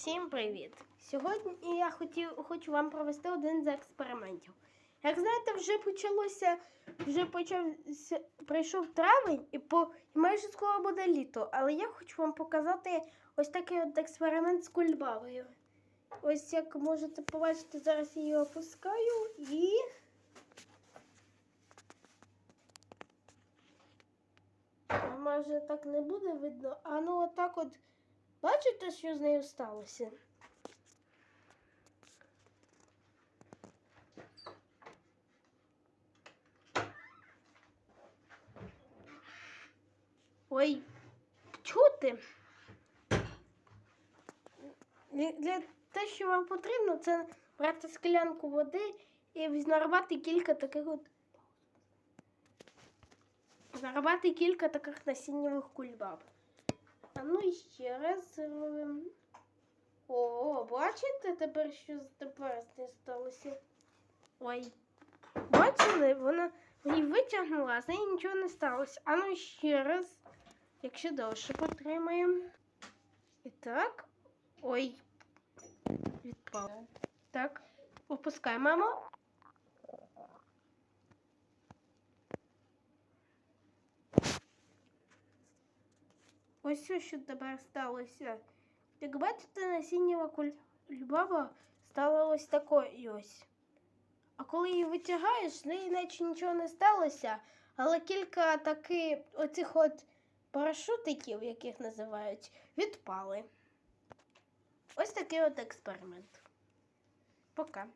Всім привіт! Сьогодні я хотів, хочу вам провести один з експериментів. Як знаєте, вже почалося, вже почався, прийшов травень і, по, майже скоро буде літо. Але я хочу вам показати ось такий от експеримент з кульбабою. Ось як можете побачити, зараз я її опускаю і. Може так не буде видно, а ну отак от бачите, що з нею сталося? Ой, чути. Для, те, що вам потрібно, це брати склянку води і нарвати кілька таких от. Нарвати кілька таких насіннєвих кульбаб. Ну і ще раз зробимо. О, бачите тепер, що тепер з нею сталося? Ой. Бачили, вона її витягнула, з нею нічого не сталося. А ну ще раз, якщо довше потримаємо. І так. Ой. Відпало. Так. Опускаємо. Ось ось що тепер сталося. Як бачите, насіннєва кульбаба стала ось такою ось. А коли її витягаєш, неї наче нічого не сталося, але кілька таких оцих от парашутиків, яких називають, відпали. Ось такий от експеримент. Пока.